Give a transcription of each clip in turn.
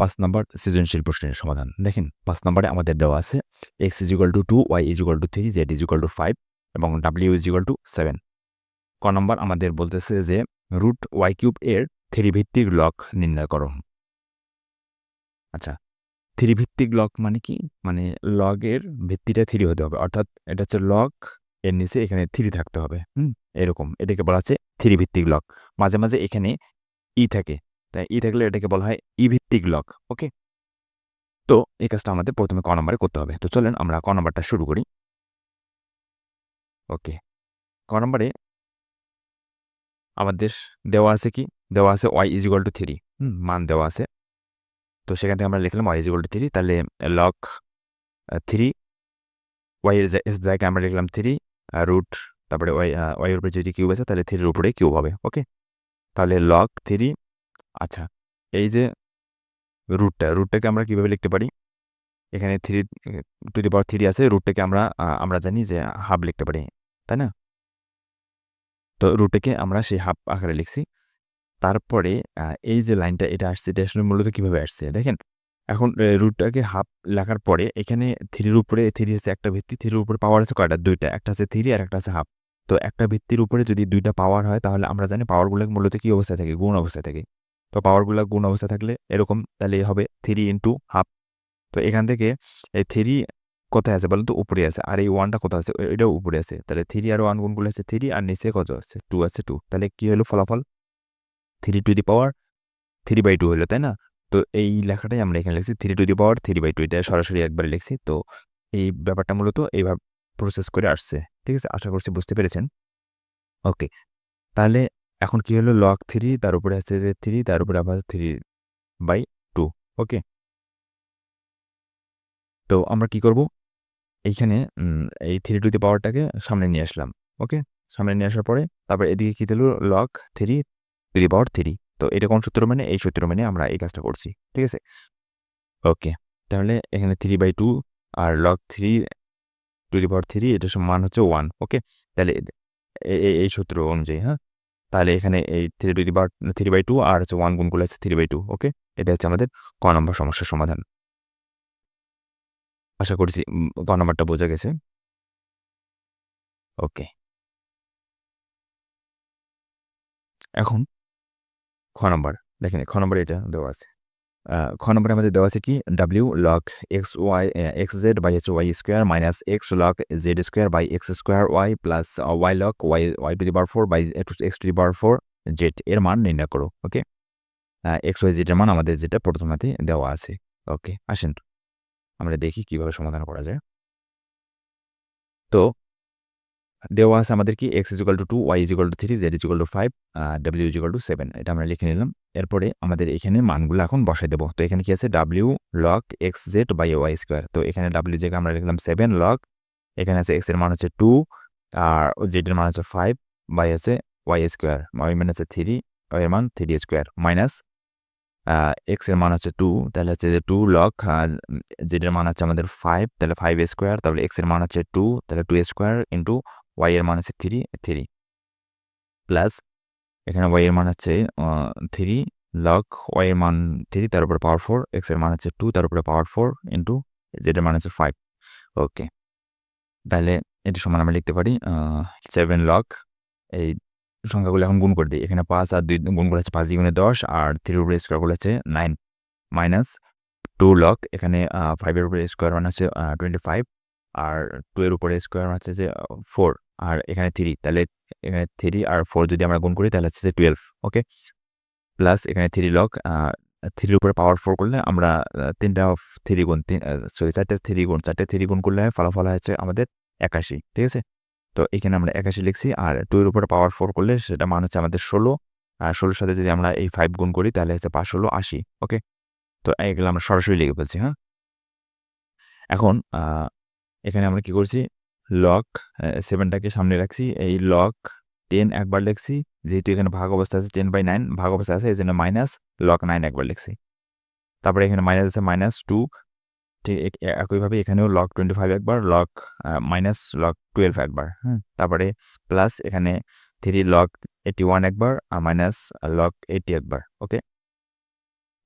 পাঁচ নাম্বার সৃজনশীল প্রশ্নের সমাধান। দেখেন, পাঁচ নাম্বারে আমাদের দেওয়া আছে X is equal to two Y is equal to three Z is equal to five এবং W is equal to seven ক নম্বর আমাদের বলতেছে যে রুট ওয়াই কিউব এর থ্রি ভিত্তিক লক নির্ণয় করো। আচ্ছা থ্রি ভিত্তিক লক মানে কি? মানে লগের ভিত্তিটা থ্রি হতে হবে। অর্থাৎ এটা হচ্ছে লক এর নিচে এখানে থ্রি থাকতে হবে। হুম, এরকম। এটাকে বলা হচ্ছে থ্রি ভিত্তিক লক মাঝে মাঝে এখানে ই থাকে। তাই ই থাকলে এটাকে বলা হয় ই ভিত্তিক লক ওকে তো এই কাজটা আমাদের প্রথমে ক নম্বরে করতে হবে। তো চলেন আমরা ক নম্বরটা শুরু করি। ওকে ক নম্বরে আমাদের দেওয়া আছে কি? দেওয়া আছে Y is equal to three মান দেওয়া আছে। তো সেখান থেকে আমরা লিখলাম Y is equal to three তাহলে লক থ্রি ওয়াইয়ের জায়গায় আমরা লিখলাম থ্রি রুট তারপরে ওয়াই ওয়াইয়ের উপরে যদি কিউব আছে, তাহলে থ্রির উপরে কিউব হবে ওকে তাহলে লক থ্রি আচ্ছা এই যে রুটটা রুটটাকে আমরা কীভাবে লিখতে পারি? এখানে three to the power three আছে রুটটাকে আমরা আমরা জানি যে হাফ লিখতে পারি, তাই না? তো রুটটাকে আমরা সেই হাফ আকারে লিখছি। তারপরে এই যে লাইনটা এটা আসছে, এটা আসলে মূলত কীভাবে আসছে, দেখেন? এখন রুটটাকে হাফ লেখার পরে এখানে থ্রির উপরে থ্রি আছে একটা ভিত্তি থ্রির উপরে পাওয়ার আছে কয়টা? দুইটা, একটা আছে থ্রি আর একটা আছে হাফ তো একটা ভিত্তির উপরে যদি দুইটা পাওয়ার হয়, তাহলে আমরা জানি পাওয়ারগুলো মূলত কী অবস্থায় থাকে? গুণ অবস্থায় থাকে। তো পাওয়ারগুলো গুণ অবস্থা থাকলে এরকম তাহলে হবে থ্রি ইন্টু হাফ তো এখান থেকে এই থ্রি কোথায় আছে বলুন তো উপরে আছে। আর এই ওয়ানটা কোথায় আছে? এটাও উপরে আছে। তাহলে থ্রি আর ওয়ান গুণগুলো আছে থ্রি আর নিচে কত আছে? টু আছে টু তাহলে কী হলো ফলাফল? Three to the power three by two হলো, তাই না? তো এই লেখাটাই আমরা এখানে লিখছি three to the power three by two এটা সরাসরি একবার লিখছি। তো এই ব্যাপারটা মূলত এইভাবে প্রসেস করে আসছে। ঠিক আছে? আশা করছি বুঝতে পেরেছেন। ওকে তাহলে এখন কি হলো? লক থ্রি তার উপরে আছে থ্রি তার উপরে আবার থ্রি বাই টু ওকে তো আমরা কি করব? এইখানে এই থ্রি টু দি পাওয়ারটাকে সামনে নিয়ে আসলাম ওকে সামনে নিয়ে আসার পরে, তারপর এদিকে কী দিল? Log three to power three তো এটা কোন সূত্র মানে? এই সূত্র মানে আমরা এই কাজটা করছি, ঠিক আছে? ওকে তাহলে এখানে three by two R log three to the power three এটার মান হচ্ছে ওয়ান ওকে তাহলে এই সূত্র অনুযায়ী হ্যাঁ? তাহলে এখানে এই three to the bar three by two আর হচ্ছে ওয়ান গুণ করলে আছে থ্রি বাই টু ওকে এটা হচ্ছে আমাদের ক নম্বর সমস্যার সমাধান। আশা করছি ক নম্বরটা বোঝা গেছে। ওকে এখন খ নম্বর, দেখেন খ নম্বর এটা দেওয়া আছে। খ নম্বরে আমাদের দেওয়া আছে কি? W log X Y X Z by H Y square minus X log Z square by X square Y plus Y log Y Y to the bar four by X to the bar four Z এর মান নির্ণয় করো ওকে x Y জেডের মান আমাদের যেটা প্রথমাতে দেওয়া আছে ওকে আসেন, আমরা দেখি কীভাবে সমাধান করা যায়। তো দেওয়া আছে আমাদের কি X is equal to two Y is equal to three Z is equal to five W is equal to seven এটা আমরা লিখে নিলাম। এরপরে আমাদের এখানে মানগুলো এখন বসাই দেবো। তো এখানে কি আছে? W log X Z by Y square তো এখানে ডাব্লিউ জায়গায় আমরা লিখলাম সেভেন লক এখানে আছে এক্সের মান হচ্ছে টু আর জেড এর মান হচ্ছে ফাইভ বাই আছে ওয়াই স্কোয়ার ওয়াই মান আছে থ্রি ওয়াই এর মান থ্রি স্কোয়ার মাইনাস এক্সের মান হচ্ছে টু তাহলে হচ্ছে যে টু লক জেড এর মান হচ্ছে আমাদের ফাইভ তাহলে ফাইভ স্কোয়ার তাহলে এক্সের মান হচ্ছে টু তাহলে টু স্কোয়ার ইন্টু ওয়াই এর মান হচ্ছে থ্রি থ্রি প্লাস এখানে ওয়াই এর মান হচ্ছে থ্রি লক ওয়াই মান থ্রি তার উপরে পাওয়ার ফোর এক্সের মান হচ্ছে টু তার উপরে পাওয়ার ফোর ইন্টু জেড এর মান হচ্ছে ফাইভ ওকে তাহলে এটি সমান আমরা লিখতে পারি সেভেন লক এই সংখ্যাগুলো এখন গুণ করে দিই, এখানে পাঁচ আর দুই গুণ করে হচ্ছে পাঁচ দ্বিগুণে দশ, আর থ্রির উপরে স্কোয়ার করে হচ্ছে নাইন মাইনাস টু লক এখানে ফাইভের উপরে স্কোয়ার মান হচ্ছে টোয়েন্টি ফাইভ আর টু এর উপরে স্কোয়ার হচ্ছে যে ফোর আর এখানে থ্রি তাহলে এখানে থ্রি আর ফোর যদি আমরা গুণ করি, তাহলে হচ্ছে টুয়েলভ ওকে প্লাস এখানে থ্রি লক থ্রির উপরে পাওয়ার ফোর করলে আমরা তিনটা থ্রি গুণ তিন সরি চারটে থ্রি গুণ, চারটে থ্রি গুণ করলে ফলাফল হচ্ছে আমাদের একাশি, ঠিক আছে? তো এখানে আমরা একাশি লিখছি আর টু এর উপরে পাওয়ার ফোর করলে সেটা মান হচ্ছে আমাদের ষোলো, আর ষোলোর সাথে যদি আমরা এই ফাইভ গুণ করি, তাহলে হচ্ছে পাঁচ ষোলো আশি ওকে তো এগুলো আমরা সরাসরি লিখে ফেলছি হ্যাঁ? এখন এখানে আমরা কি করছি? লক সেভেনটাকে সামনে রাখছি। এই লক টেন একবার লিখছি, যেহেতু এখানে ভাগ অবস্থা আছে টেন বাই নাইন ভাগ অবস্থা আছে, এই জন্য মাইনাস লক নাইন একবার লিখছি। তারপরে এখানে মাইনাস আছে মাইনাস টু ঠিক একইভাবে এখানেও লক টোয়েন্টি ফাইভ একবার লক মাইনাস লক টুয়েলভ একবার হ্যাঁ তারপরে প্লাস এখানে থ্রি লক এইটি ওয়ান একবার, আর মাইনাস লক এইটি একবার ওকে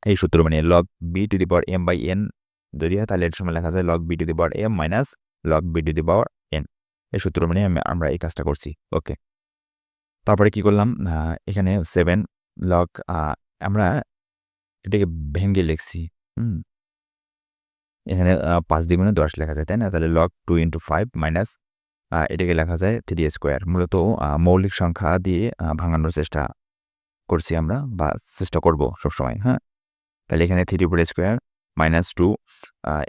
এই সূত্র মানে log B to the power M by N যদি হয়, তাহলে এর সময় লেখা যায় log B to the power M minus log B to the power এই সূত্র মানে আমরা এই কাজটা করছি। ওকে। তারপরে কি করলাম? এখানে সেভেন লগ আমরা এটাকে ভেঙ্গে লিখছি। হুম। এখানে পাঁচ দ্বিগুণে দশ লেখা যায়, তাই না? তাহলে log two into five minus এটাকে লেখা যায় থ্রি স্কোয়ার মূলত মৌলিক সংখ্যা দিয়ে ভাঙানোর চেষ্টা করছি আমরা বা চেষ্টা করব সবসময় হ্যাঁ? তাহলে এখানে থ্রি উপরে স্কোয়ার মাইনাস টু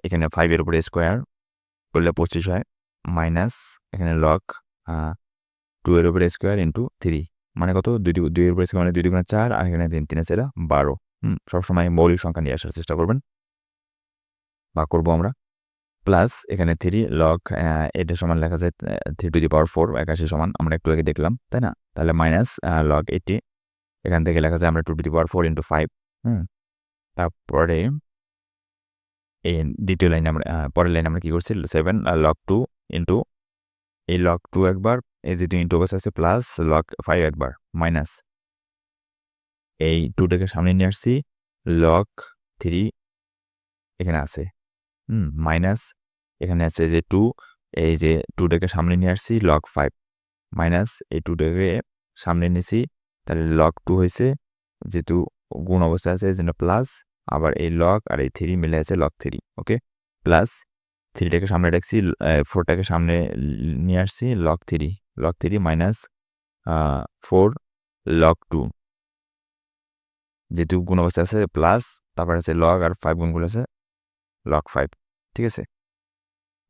এখানে ফাইভের উপরে স্কোয়ার করলে পঁচিশ হয়। মাইনাস এখানে লক টু এর উপরে স্কোয়ার ইন্টু থ্রি মানে কত? দুই দুইয়ের উপরে স্কোয়ার মানে দুই দুগুণে চার, আর এখানে তিন তিনে সেরা বারো। হুম, সবসময় মৌলিক সংখ্যা নিয়ে আসার চেষ্টা করবেন। বা করব আমরা। প্লাস এখানে থ্রি লক এটা সমান লেখা যায় three to the power four একাশি সমান, আমরা একটু আগে দেখলাম, তাই না? তাহলে মাইনাস লক এইটি এখান থেকে লেখা যায় আমরা two to the power four into five hmm. তারপরে, এই দ্বিতীয় লাইনে আমরা পরের লাইনে আমরা কী করছি? সেভেন লক টু ইন্টু এই লক টু একবার, এই যে ইন্টু বসে আছে প্লাস লক ফাইভ একবার মাইনাস এই টুটাকে সামনে নিয়ে আসছি লক থ্রি এখানে আছে, হুম মাইনাস এখানে আছে যে টু এই যে টুটাকে সামনে নিয়ে আসছি লক ফাইভ মাইনাস এই টুটাকে সামনে নিয়েছি, তাহলে লক টু হয়েছে যেহেতু গুণ অবস্থা আছে, এই জন্য প্লাস আবার এই লক আর এই থ্রি মিলে আছে লক থ্রি ওকে প্লাস থ্রিটাকে সামনে রাখছি ফোরটাকে সামনে নিয়ে আসছি log three log three minus four log two যেহেতু গুণ অবস্থা আছে প্লাস তারপর আছে লক আর ফাইভ গুণগুলো আছে লক ফাইভ ঠিক আছে?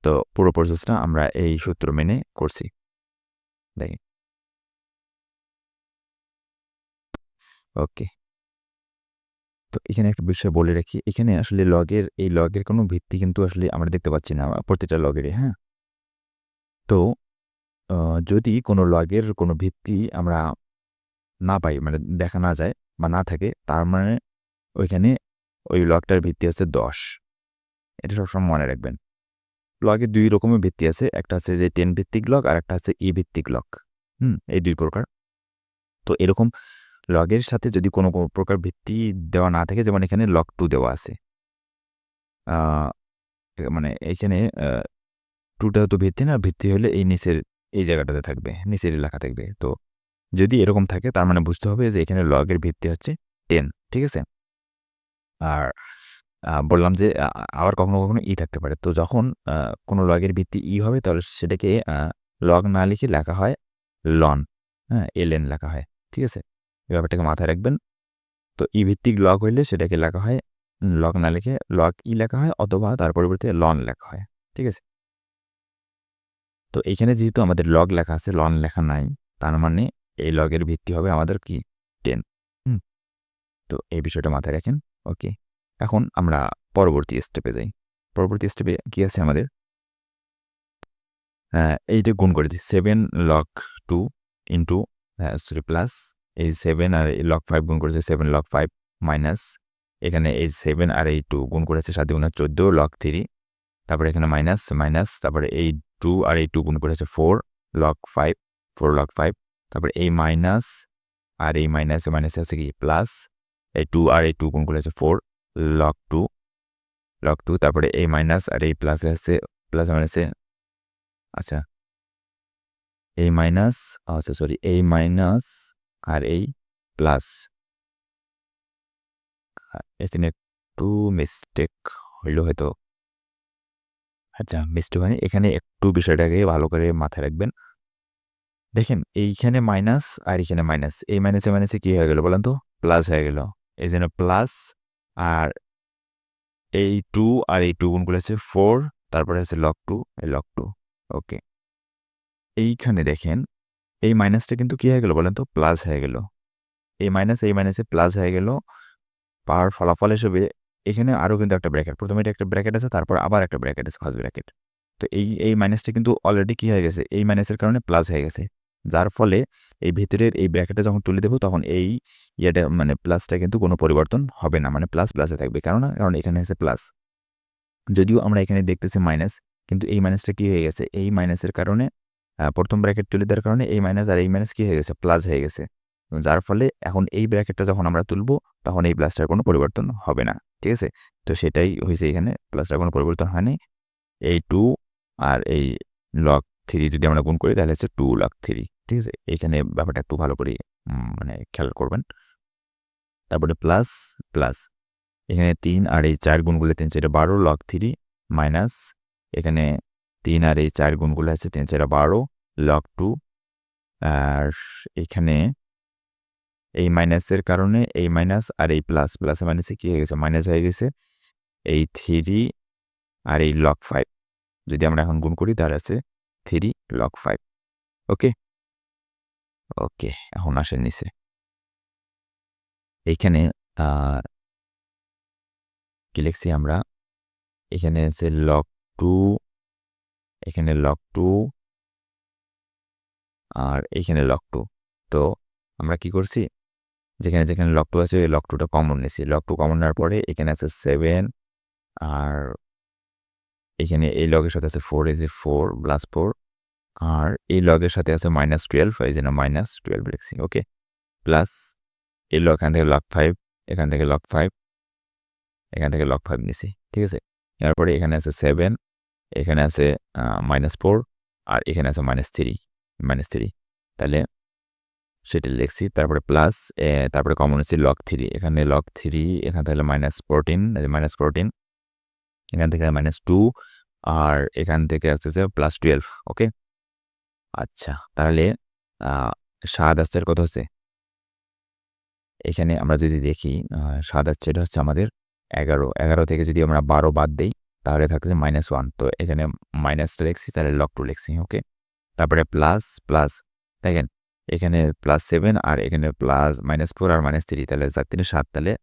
তো পুরো প্রসেসটা আমরা এই সূত্র মেনে করছি। দেখি। ওকে। তো এখানে একটা বিষয় বলে রাখি, এখানে আসলে লগের এই লগের কোনো ভিত্তি কিন্তু আসলে আমরা দেখতে পাচ্ছি না, প্রতিটা লগেরই হ্যাঁ? তো যদি কোনো লগের কোনো ভিত্তি আমরা না পাই মানে দেখা না যায় বা না থাকে, তার মানে ওইখানে ওই লগটার ভিত্তি আছে দশ। এটা সবসময় মনে রাখবেন। লগে দুই রকমের ভিত্তি আছে, একটা আছে যে টেন ভিত্তিক লক আর একটা আছে ই ভিত্তিক লক হুম? এই দুই প্রকার। তো এরকম লগের সাথে যদি কোনো প্রকার ভিত্তি দেওয়া না থাকে, যেমন এখানে লক টু দেওয়া আছে। মানে এখানে টুটা তো ভিত্তি না, ভিত্তি হলে এই নিচের, এই জায়গাটাতে থাকবে, নিচের এলাকা থাকবে। তো যদি এরকম থাকে, তার মানে বুঝতে হবে যে এখানে লগের ভিত্তি হচ্ছে টেন ঠিক আছে? আর বললাম যে আবার কখনো কখনো ই থাকতে পারে। তো যখন কোনো লগের ভিত্তি ই হবে, তাহলে সেটাকে লগ না লিখে লেখা হয় লন হ্যাঁ এল এন লেখা হয়, ঠিক আছে? এই ব্যাপারটাকে মাথায় রাখবেন। তো ই ভিত্তিক লগ হইলে সেটাকে লেখা হয় লগ না লিখে লগ ই লেখা হয় অথবা তার পরিবর্তে লন লেখা হয়, ঠিক আছে? তো এখানে যেহেতু আমাদের লগ লেখা আছে লন লেখা নাই, তার মানে এই লগের ভিত্তি হবে আমাদের কি? টেন তো এই বিষয়টা মাথায় রাখেন, ওকে? এখন আমরা পরবর্তী স্টেপে যাই। পরবর্তী স্টেপে কি আছে আমাদের? এইটা গুণ করে দিই seven log two into sorry plus এই সেভেন আর এই লক ফাইভ গুণ করেছে সেভেন লক ফাইভ মাইনাস এখানে এই সেভেন আর এই টু গুণ করেছে সাত গুণ চোদ্দ লক থ্রি তারপরে এখানে মাইনাস মাইনাস তারপরে এই টু আর এই টু গুণ করেছে four log five four log five তারপরে এই মাইনাস আর এই মাইনাস মাইনাস আছে কি? প্লাস এই টু আর এই টু গুণ করেছে four log two log two তারপরে এই মাইনাস আর এই প্লাসে আছে প্লাস মাইনাসে আচ্ছা। এই মাইনাস আচ্ছা সরি এই মাইনাস আর এই প্লাস এখানে একটু মিস্টেক হইল হয়তো। আচ্ছা মিস্টেক হয়নি এখানে একটু বিষয়টাকে ভালো করে মাথায় রাখবেন। দেখেন, এইখানে মাইনাস আর এখানে মাইনাস এই মাইনাসে মাইনাসে কী হয়ে গেল বলেন তো? প্লাস হয়ে গেল। এই জন্য প্লাস আর এই টু আর এই টু গুণগুলো আছে ফোর তারপরে আছে লক টু এই লক টু ওকে এইখানে দেখেন এই মাইনাসটা কিন্তু কী হয়ে গেল বলেন তো? প্লাস হয়ে গেল। এই মাইনাস এই মাইনাসে প্লাস হয়ে গেল। পাওয়ার ফলাফল হিসেবে এখানে আরও কিন্তু একটা ব্র্যাকেট প্রথমে এটা একটা ব্র্যাকেট আছে, তারপর আবার একটা ব্র্যাকেট আছে ফার্স্ট ব্র্যাকেট তো এই এই মাইনাসটা কিন্তু অলরেডি কী হয়ে গেছে? এই মাইনাসের কারণে প্লাস হয়ে গেছে। যার ফলে এই ভিতরের এই ব্র্যাকেটটা যখন তুলে দেবো, তখন এই ইয়েটা মানে প্লাসটা কিন্তু কোনো পরিবর্তন হবে না। মানে প্লাস প্লাসে থাকবে। কারণ কারণ এখানে আছে প্লাস যদিও আমরা এখানে দেখতেছি মাইনাস কিন্তু এই মাইনাসটা কী হয়ে গেছে? এই মাইনাসের কারণে প্রথম ব্র্যাকেট তুলে দেওয়ার কারণে এই মাইনাস আর এই মাইনাস কী হয়ে গেছে? প্লাস হয়ে গেছে। যার ফলে এখন এই ব্র্যাকেটটা যখন আমরা তুলবো, তখন এই প্লাসটার কোনো পরিবর্তন হবে না। ঠিক আছে? তো সেটাই হয়েছে এখানে। প্লাসটার কোনো পরিবর্তন হয়নি। এই টু আর এই লক থ্রি যদি আমরা গুণ করি, তাহলে হচ্ছে টু লক থ্রি ঠিক আছে? এখানে ব্যাপারটা একটু ভালো করে মানে খেয়াল করবেন। তারপরে প্লাস প্লাস এখানে তিন আর এই চার গুণগুলো তিন, চারটা বারো লক থ্রি মাইনাস এখানে তিন আর এই চার গুণগুলো আছে, তিন চারটা বারো লক টু আর এখানে এই মাইনাসের কারণে এই মাইনাস আর এই প্লাস প্লাসে মাইনাসে কী হয়ে গেছে? মাইনাস হয়ে গেছে এই থ্রি আর এই লক ফাইভ যদি আমরা এখন গুণ করি তার আছে three log five okay okay এখন আসে নিচে। এইখানে কি লিখছি আমরা? এখানে আছে লক টু এখানে লক টু আর এইখানে লক টু তো আমরা কি করছি? যেখানে যেখানে লক টু আছে, ওই লক টুটা কমন নিয়েছি লক টু কমন নেওয়ার পরে এখানে আছে সেভেন আর এখানে এই লগের সাথে আছে ফোর যে ফোর প্লাস ফোর আর এই লগের সাথে আছে মাইনাস টুয়েলভ এই জন্য মাইনাস টুয়েলভ লিখছি ওকে প্লাস এই লগ এখান থেকে লক ফাইভ এখান থেকে লক ফাইভ এখান থেকে লক ফাইভ নিছি, ঠিক আছে? এরপরে এখানে আছে সেভেন এখানে আছে মাইনাস ফোর আর এখানে আছে মাইনাস থ্রি মাইনাস থ্রি তাহলে সেটা লিখছি, তারপরে প্লাস তারপরে কমন হচ্ছে লক থ্রি এখানে লক থ্রি এখান থেকে মাইনাস ফোরটিন মাইনাস ফোরটিন এখান থেকে মাইনাস টু আর এখান থেকে আসতেছে প্লাস টুয়েলভ ওকে আচ্ছা তাহলে সাত আসছে কত হচ্ছে? এখানে আমরা যদি দেখি সাত আসছে, এটা হচ্ছে আমাদের এগারো। এগারো থেকে যদি আমরা বারো বাদ দিই তাহলে থাকছে মাইনাস ওয়ান তো এখানে মাইনাসটা লিখছি, তাহলে লক টু লিখছি ওকে তারপরে প্লাস প্লাস দেখেন, এখানে প্লাস সেভেন আর এখানে প্লাস মাইনাস ফোর আর মাইনাস থ্রি তাহলে চার তিনে সাত, তাহলে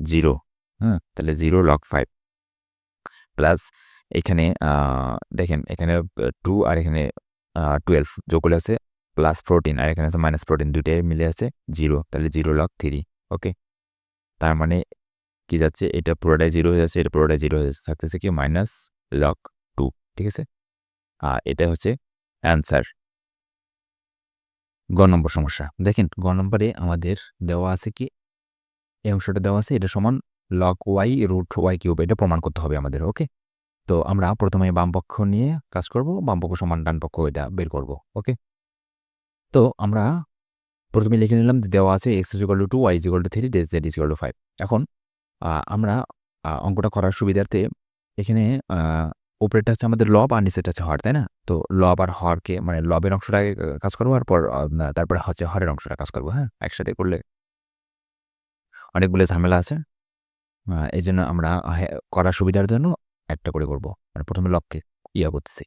জিরো হ্যাঁ? তাহলে জিরো লক ফাইভ প্লাস এখানে দেখেন, এখানে টু আর এখানে টুয়েলভ যোগ আছে প্লাস ফোরটিন আর এখানে আছে মাইনাস ফোরটিন দুটাই মিলে আছে জিরো তাহলে জিরো লক থ্রি ওকে তার মানে কি যাচ্ছে? এটা পুরোটাই জিরো হয়ে যাচ্ছে, এটা পুরোটাই জিরো হয়ে যাচ্ছে। থাকতেছে কি? মাইনাস লক টু ঠিক আছে? আর এটা হচ্ছে অ্যান্সার গ নম্বর সমস্যা। দেখেন, গ নম্বরে আমাদের দেওয়া আছে কি? এই অংশটা দেওয়া আছে, এটা সমান log Y root Y cube এটা প্রমাণ করতে হবে আমাদের ওকে তো আমরা প্রথমে বাম পক্ষ নিয়ে কাজ করব, বাম পক্ষ সমান ডান পক্ষ, এটা বের করব ওকে তো আমরা প্রথমে লিখে নিলাম দেওয়া আছে X is equal to Y is equal to three days Z is equal to five এখন আমরা অঙ্কটা করার সুবিধার্থে এখানে উপরেটা হচ্ছে আমাদের লব আর নিচেটা হচ্ছে হর, তাই না? তো লব আর হরকে মানে লবের অংশটাকে কাজ করব, আর পর তারপরে হচ্ছে হরের অংশটা কাজ করব হ্যাঁ? একসাথে করলে অনেকগুলো ঝামেলা আছে। এই জন্য আমরা করার সুবিধার জন্য একটা করে করব। মানে প্রথমে লবকে ইয়া করতেছি।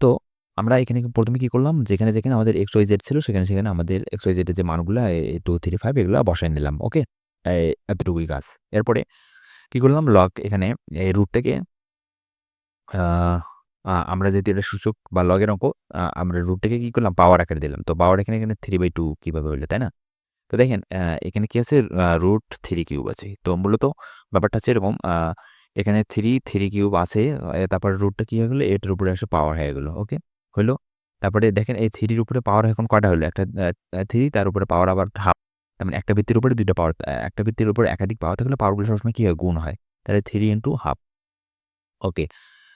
তো আমরা এখানে প্রথমে কি করলাম? যেখানে যেখানে আমাদের এক্স ওয়াই জেড ছিল, সেখানে সেখানে আমাদের এক্স ওয়াই জেডের যে মানগুলো টু থ্রি ফাইভ এগুলো বসাই নিলাম ওকে এতটুকুই কাজ এরপরে কি করলাম? লক এখানে এই রুটটাকে আমরা যেহেতু এটা সূচক বা লগের অঙ্ক আমরা রুটটাকে কি করলাম? পাওয়ার আকারে দিলাম। তো পাওয়ার এখানে এখানে থ্রি বাই টু কীভাবে হইল, তাই না? তো দেখেন এখানে কি আছে? রুট থ্রি কিউব আছে। তো মূলত ব্যাপারটা হচ্ছে এরকম এখানে থ্রি থ্রি কিউব আছে তারপর রুটটা কী হয়ে গেলো? এটার উপরে এসে পাওয়ার হয়ে গেলো ওকে হলো তারপরে দেখেন, এই থ্রির উপরে পাওয়ার এখন কয়টা হলো একটা থ্রি তার উপরে পাওয়ার আবার হাফ মানে একটা ভিত্তির উপরে দুইটা পাওয়ার একটা ভিত্তির উপরে একাধিক পাওয়ার থাকলে পাওয়ারগুলো সবসময় কী হয়? গুণ হয়। তাহলে থ্রি ইন্টু হাফ ওকে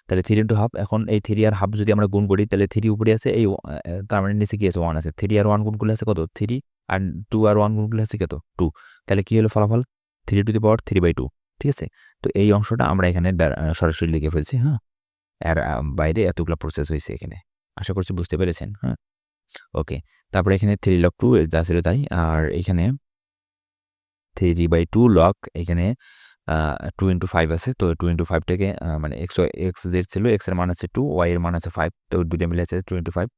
তাহলে থ্রি ইন্টু হাফ এখন এই থ্রি আর হাফ যদি আমরা গুণ করি, তাহলে থ্রি উপরে আছে, এই তার মানে নিচে কি আছে? ওয়ান আছে। থ্রি আর ওয়ান গুণগুলো আছে কত? থ্রি আর টু আর ওয়ান গুণগুলো আছে কত? টু তাহলে কী হলো ফলাফল? Three to the power three by two ঠিক আছে? তো এই অংশটা আমরা এখানে সরাসরি লিখে ফেলছি হ্যাঁ? আর বাইরে এতগুলো প্রসেস হয়েছে এখানে। আশা করছি বুঝতে পেরেছেন হ্যাঁ? ওকে, তারপরে এখানে থ্রি লক টু যা ছিল তাই, আর এখানে থ্রি বাই টু লক এখানে টু ইন্টু ফাইভ আছে, তো টু ইন্টু ফাইভটাকে মানে এক্স এক্স জেড ছিল এক্সের মান আছে টু ওয়াই এর মান আছে ফাইভ তো দুটো মিলে আছে টু ইন্টু ফাইভ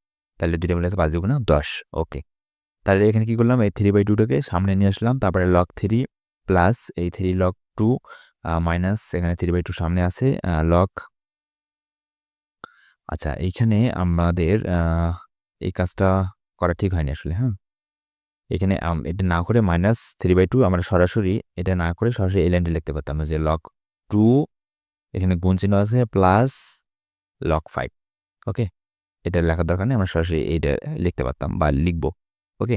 তাহলে দুটো মিলে আছে পাঁচ দুগুণা দশ, ওকে। তাহলে এখানে কি করলাম? এই থ্রি বাই টুটাকে সামনে নিয়ে আসলাম, তারপরে লক থ্রি প্লাস এই থ্রি লক টু মাইনাস এখানে থ্রি বাই টু সামনে আছে লক আচ্ছা এইখানে আমাদের এই কাজটা করা ঠিক হয়নি আসলে হ্যাঁ এখানে এটা না করে মাইনাস থ্রি বাই টু আমরা সরাসরি এটা না করে সরাসরি এই লাইনটি লিখতে পারতাম, যে লক টু এখানে গুণ চিহ্ন আছে প্লাস লক ফাইভ ওকে এটা লেখার দরকার নেই, আমরা সরাসরি এইটা লিখতে পারতাম বা লিখব ওকে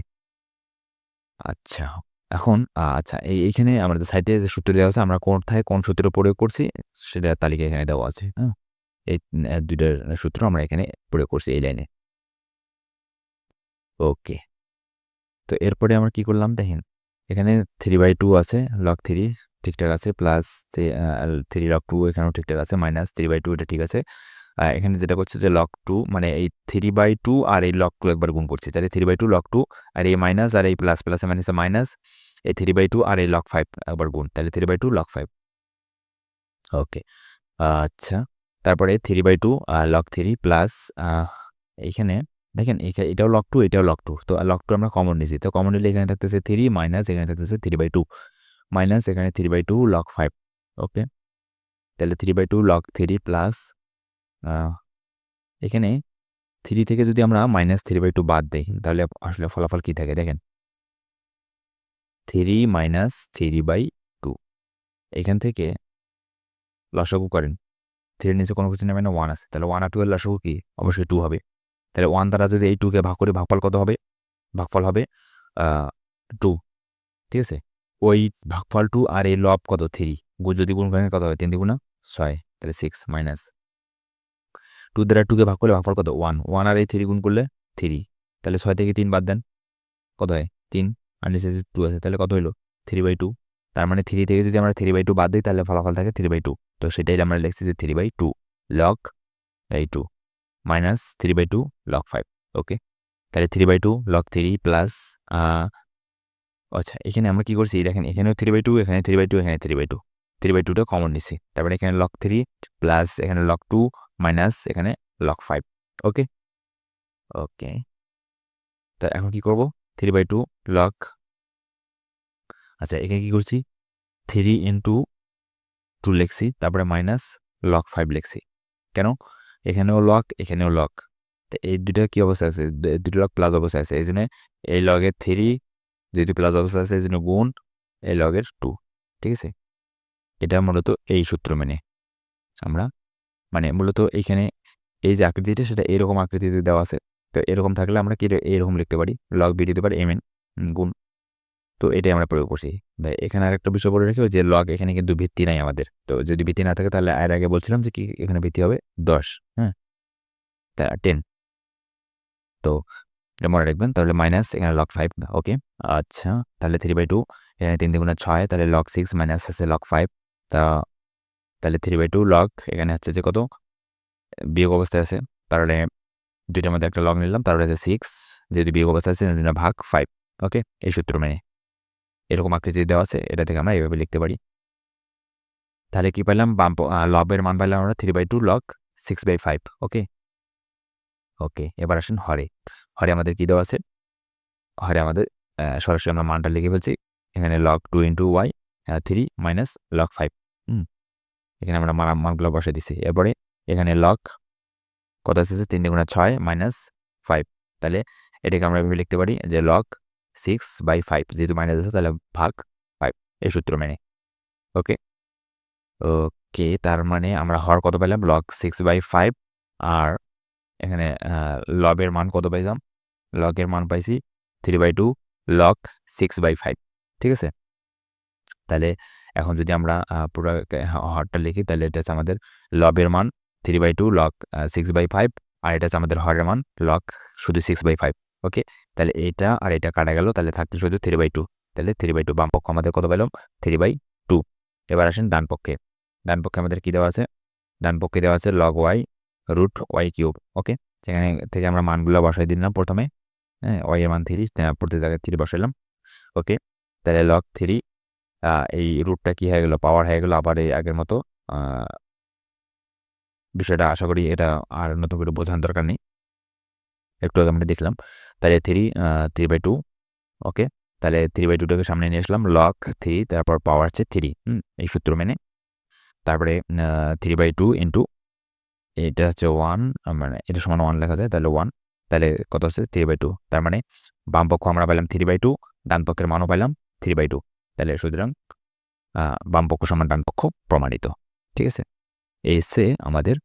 আচ্ছা এখন আচ্ছা এই, এইখানে আমাদের সাইডে যে সূত্র দেওয়া আছে, আমরা কোথায় কোন সূত্র প্রয়োগ করছি, সেটার তালিকা এখানে দেওয়া আছে। হ্যাঁ? এই আ ২ টার সূত্র আমরা এখানে প্রয়োগ করছি এই লাইনে। ওকে। তো এরপরে আমরা কি করলাম দেখেন। এখানে 3/2 আছে log 3 ঠিকঠাক আছে প্লাস 3 log 2 এখানেও ঠিকঠাক আছে মাইনাস 3/2 এটা ঠিক আছে। এখানে যেটা করছে যে log 2 মানে এই 3/2 আর এই log 2 একবার গুণ করছি। তাহলে 3/2 log 2 আর এই মাইনাস আর এই প্লাস, প্লাসে মাইনাসে মাইনাস এই 3/2 আর এই log 5 একবার গুণ। তাহলে 3/2 log 5 ওকে। আচ্ছা। তারপরে 3/2 আ log 3 প্লাস এইখানে দেখেন এটাও লক টু এটাও লক টু তো লক টু আমরা কমন নিছি। তো কমন নিলে এখানে থাকতেছে থ্রি মাইনাস এখানে থাকতেছে 3/2 মাইনাস এখানে three by two log five okay. তাহলে three by two log three plus এখানে থ্রি থেকে যদি আমরা মাইনাস 3/2 বাদ দিই, তাহলে আসলে ফলাফল কী থাকে দেখেন। থ্রি মাইনাস 3/2 এখান থেকে লসাগু করেন। থ্রির নিচে কোনো কিছু নেবে না 1 আছে। তাহলে ওয়ান আর 2 এর লসাগু কি? অবশ্যই টু হবে। তাহলে ওয়ান দ্বারা যদি এই 2 কে ভাগ করি ভাগফল কত হবে? ভাগফল হবে 2 ঠিক আছে? ওই ভাগফল টু আর এই লব কত? থ্রি যদি গুণ করেন কত হয়? 3 দ্বিগুণা 6 তাহলে সিক্স মাইনাস 2 দ্বারা 2 কে ভাগ করলে ভাগফল কত? 1 1 আর এই থ্রি গুণ করলে থ্রি তাহলে ছয় থেকে তিন বাদ দেন, কত হয়? তিন, আর নিচে টু আছে, তাহলে কত হইল? 3/2 তার মানে থ্রি থেকে যদি আমরা 3/2 বাদ দিই, তাহলে ফলাফল থাকে 3/2 তো সেটাই আমরা লিখছি যে থ্রি বাই টু লক এই 2 মাইনাস 3/2 log 5 ওকে তাহলে 3/2 log 3 প্লাস আ আচ্ছা এখানে আমরা কি করছি? দেখেন, এখানেও 3/2 এখানে 3/2 এখানে 3/2 3/2 টা কমন নিছি। তারপরে এখানে log 3 প্লাস এখানে log 2 মাইনাস এখানে log 5 ওকে ওকে তা এখন কি করব? 3/2 log আচ্ছা এখানে কি করছি? 3 ইন্টু 2 লিখছি, তারপরে মাইনাস log 5 লিখছি। কেন? এখানেও লক এখানেও লক তো এই দুটো কি অবস্থা আছে? দুটো লক প্লাস অবস্থায় আছে। এই জন্য এই লগের থ্রি যেহেতু প্লাস অবস্থা আছে, এই জন্য গুণ এই লগের টু ঠিক আছে? এটা মূলত এই সূত্র মেনে। আমরা মানে মূলত এইখানে এই যে আকৃতিটা, সেটা এরকম আকৃতিতে দেওয়া আছে। তো এরকম থাকলে আমরা কি এরকম লিখতে পারি? লগ বি পারি এম এন গুণ তো এটাই আমরা প্রয়োগ করছি। এখানে আরেকটা বিষয় বলে রাখি, যে লগ এখানে কিন্তু ভিত্তি নাই আমাদের। তো যদি ভিত্তি না থাকে, তাহলে এর আগে বলছিলাম যে কি এখানে ভিত্তি হবে? দশ হ্যাঁ? তা টেন তো এটা মনে রাখবেন, তাহলে মাইনাস এখানে লক ফাইভ ওকে আচ্ছা তাহলে থ্রি বাই টু এখানে তিন দ্বিগুণে ছয়, তাহলে লক সিক্স মাইনাস আছে লক ফাইভ তা তাহলে থ্রি বাই টু লক এখানে হচ্ছে যে কত? বিয়োগ অবস্থায় আছে, তাহলে দুইটার মধ্যে একটা লগ নিলাম তারপরে আছে সিক্স যেহেতু বিয়োগ অবস্থায় আছে ভাগ ফাইভ ওকে এই সূত্র মেনে। এরকম আকৃতি দেওয়া আছে, এটা থেকে আমরা এইভাবে লিখতে পারি। তাহলে কি পাইলাম বাম লবের মান পাইলাম আমরা three by two log six by five okay okay এবার আসেন হরে। হরে আমাদের কি দেওয়া আছে? হরে আমাদের সরাসরি আমরা মানটা লিখে ফেলছি। এখানে log two into Y three minus log five hmm? এখানে আমরা মান মানগুলো বসে দিছি। এরপরে এখানে লক কত আসছে তিন দুগুণা ছয় মাইনাস ফাইভ তাহলে এটাকে আমরা এভাবে লিখতে পারি যে লক সিক্স বাই ফাইভ যেহেতু মাইনাস আছে তাহলে ভাগ ফাইভ এই সূত্র মেনে। ওকে ওকে তার মানে আমরা হর কত পেলাম লগ সিক্স বাই ফাইভ আর এখানে লবের মান কত পাইলাম? লগের মান পাইছি three by two log six by five ঠিক আছে? তাহলে এখন যদি আমরা পুরো হরটা লিখি, তাহলে এটা হচ্ছে আমাদের লবের মান three by two log six by five আর এটা হচ্ছে আমাদের হরের মান লক শুধু সিক্স বাই ফাইভ ওকে? তাহলে এইটা আর এটা কাটা গেল, তাহলে থাকতে শুধু থ্রি বাই টু তাহলে থ্রি বাই টু বাম পক্ষ আমাদের কত পেলাম? থ্রি বাই টু এবার আসেন ডান পক্ষে। ডান পক্ষে আমাদের কী দেওয়া আছে? ডান পক্ষে দেওয়া আছে log Y root Y cube okay? সেখানে থেকে আমরা মানগুলো বসাই দিলাম প্রথমে। হ্যাঁ ওয়াই মান থ্রি প্রতি জায়গায় থ্রি বসাইলাম, ওকে? তাহলে লগ থ্রি এই রুটটা কী হয়ে গেলো? পাওয়ার হয়ে গেলো আবার এই আগের মতো বিষয়টা আশা করি এটা আর নতুন করে বোঝানোর দরকার নেই। একটু আগে আমরা দেখলাম। তাহলে three three by two okay তাহলে থ্রি বাই টুটাকে সামনে নিয়ে আসলাম। লক থ্রি তারপর পাওয়ার হচ্ছে থ্রি এই সূত্র মেনে। তারপরে থ্রি বাই টু ইন্টু এটা হচ্ছে ওয়ান মানে এটা সমান ওয়ান লেখা যায়, তাহলে ওয়ান তাহলে কত হচ্ছে? থ্রি বাই টু তার মানে বাম পক্ষ আমরা পাইলাম থ্রি বাই টু ডান পক্ষের মানও পাইলাম থ্রি বাই টু তাহলে সুতরাং বাম পক্ষ সমান ডান পক্ষ প্রমাণিত, ঠিক আছে? এই সে আমাদের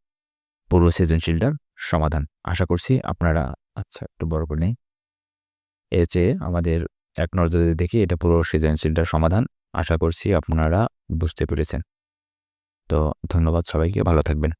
পুরো সৃজনশীলটার সমাধান। আশা করছি আপনারা আচ্ছা একটু বড় করে নেই। এ যে আমাদের এক নজরে দেখি এটা পুরো সৃজনশীলটার সমাধান আশা করছি আপনারা বুঝতে পেরেছেন। তো ধন্যবাদ সবাইকে, ভালো থাকবেন।